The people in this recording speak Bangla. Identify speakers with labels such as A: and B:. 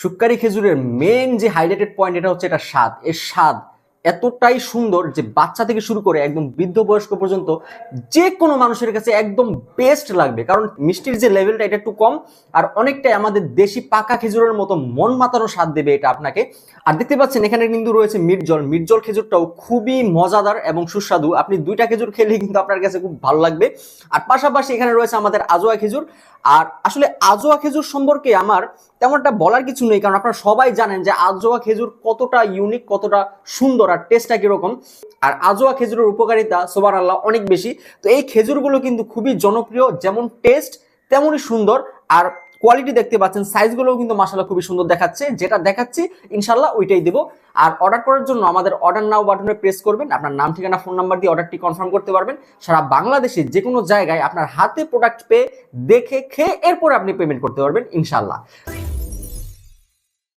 A: সুক্কারি খেজুরের মেন যে হাইলাইটেড পয়েন্ট এটা হচ্ছে এটা স্বাদ। এর স্বাদ এতটাই সুন্দর যে বাচ্চা থেকে শুরু করে একদম বৃদ্ধ বয়স্ক পর্যন্ত যে কোনো মানুষের কাছে একদম বেস্ট লাগবে। কারণ মিষ্টির যে লেভেলটা এটা একটু কম, আর অনেকটাই আমাদের দেশি পাকা খেজুরের মতো মন মাতানো স্বাদ দেবে এটা আপনাকে। আর দেখতে পাচ্ছেন, এখানে কিন্তু রয়েছে মির্জল। মির্জল খেজুরটাও খুবই মজাদার এবং সুস্বাদু। আপনি দুইটা খেজুর খেলে কিন্তু আপনার কাছে খুব ভালো লাগবে। আর পাশাপাশি এখানে রয়েছে আমাদের আজোয়া খেজুর। আর আসলে আজোয়া খেজুর সম্পর্কে আমার তেমনটা বলার কিছু নেই, কারণ আপনারা সবাই জানেন যে আজোয়া খেজুর কতটা ইউনিক কতটা সুন্দর। আর টেস্টটা কীরকম? আর আজোয়া খেজুরের উপকারিতা সোবার আল্লাহ অনেক বেশি। তো এই খেজুরগুলো কিন্তু খুবই জনপ্রিয়, যেমন টেস্ট তেমনই সুন্দর। আর কোয়ালিটি দেখতে পাচ্ছেন সাইজগুলোও কিন্তু মাসাল্লাহ খুবই সুন্দর দেখাচ্ছে। যেটা দেখাচ্ছি ইনশাল্লাহ ওইটাই দেবো। আর অর্ডার করার জন্য আমাদের অর্ডার নাও বাটনে প্রেস করবেন। আপনার নাম, ঠিকানা ফোন নাম্বার দিয়ে অর্ডারটি কনফার্ম করতে পারবেন। সারা বাংলাদেশে যে কোনো জায়গায় আপনার হাতে প্রোডাক্ট পেয়ে, দেখে, খেয়ে এরপর আপনি পেমেন্ট করতে পারবেন ইনশাল্লাহ